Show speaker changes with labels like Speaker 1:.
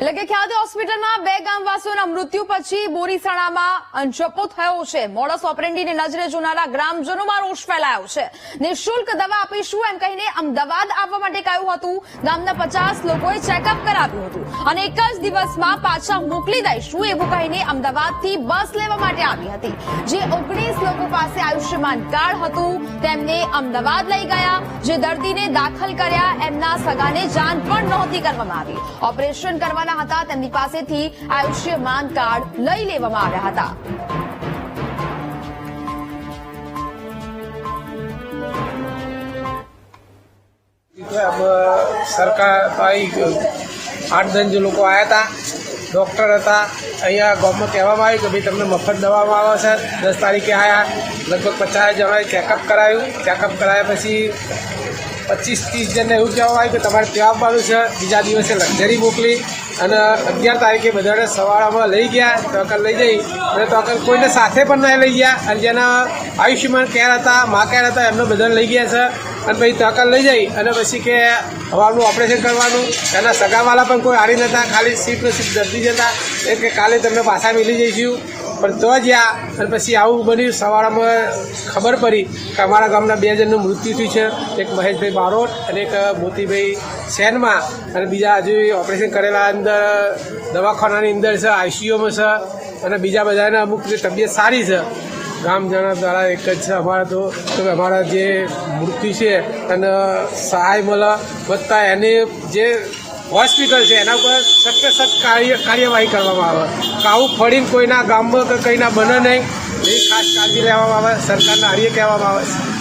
Speaker 1: એટલે કે ખ્યાતિ હોસ્પિટલમાં બે ગામવાસીઓના મૃત્યુ પછી બોરીસાણામાં અંજપો થયો છે. મોડસ ઓપરેન્ડીને નજરે જોનારા ગ્રામજનોમાં રોષ ફેલાયો છે. નિઃશુલ્ક દવા આપીશું એમ કહીને અમદાવાદ આવવા માટે કહ્યું હતું. ગામના પચાસ લોકોએ ચેકઅપ કરાવ્યું હતું. અને એક જ દિવસમાં પાછા મોકલી દઈશું એવું કહીને અમદાવાદથી બસ લેવા માટે આવી હતી. જે ઓગણીસ લોકો પાસે આયુષ્યમાન કાર્ડ હતું, તેમને અમદાવાદ લઈ ગયા. જે દર્દીને દાખલ કર્યા, એમના સગાને જાણ પણ નહોતી કરવામાં આવી. ઓપરેશન કરવાના હતા. તેમની પાસેથી આયુષ્યમાન કાર્ડ લઈ લેવામાં આવ્યા હતા.
Speaker 2: સરકાર આઠ દસ જે લોકો આવ્યા હતા, ડૉક્ટર હતા, અહીંયા ગામમાં કહેવામાં આવ્યું કે ભાઈ તમને મફત દવામાં આવે છે. દસ તારીખે આવ્યા લગભગ પચાસ જણાએ ચેકઅપ કરાયું. ચેકઅપ કરાયા પછી પચીસ ત્રીસ જણને એવું કહેવામાં આવ્યું કે તમારે ત્યાં આવવાનું છે. બીજા દિવસે લક્ઝરી મોકલી. અને અગિયાર તારીખે બધાને સવારમાં લઈ ગયા, ટોકન લઈ જઈ અને ટોકન કોઈને સાથે પણ ના લઈ ગયા. અને જેના આયુષ્યમાન કેર હતા, મા કેર હતા, એમને બધાને લઈ ગયા છે. અને પછી ટોકન લઈ જઈ અને પછી કે હવાનું ઓપરેશન કરવાનું. એના સગાવાલા પણ કોઈ હારી નતા ખાલી સીટ સીટ દર્દી જતા એ કાલે તમને પાછા મિલી જઈશું. પણ તો જ્યાં અને પછી આવું બન્યું, સવારમાં ખબર પડી કે અમારા ગામના બે જણનું મૃત્યુ થયું છે. એક મહેશભાઈ બારોટ અને એક મોતીભાઈ સેનમાં. અને બીજા હજુ ઓપરેશન કરેલા અંદર, દવાખાનાની અંદર છે, આઈસીયુમાં છે. અને બીજા બધાને અમુક તબિયત સારી છે. ગામજનો દ્વારા એક જ છે. અમારા તો અમારા જે મૃત્યુ છે, અને સહાય મળે વધતા એને જે હોસ્પિટલ છે, એના ઉપર સખ્ત સખ્ત કાર્ય કાર્યવાહી કરવામાં આવે. કાવું ફળીને કોઈના ગામમાં કે કંઈના બને નહીં, એ ખાસ કાળજી લેવામાં આવે, સરકારના હારીએ કહેવામાં આવે.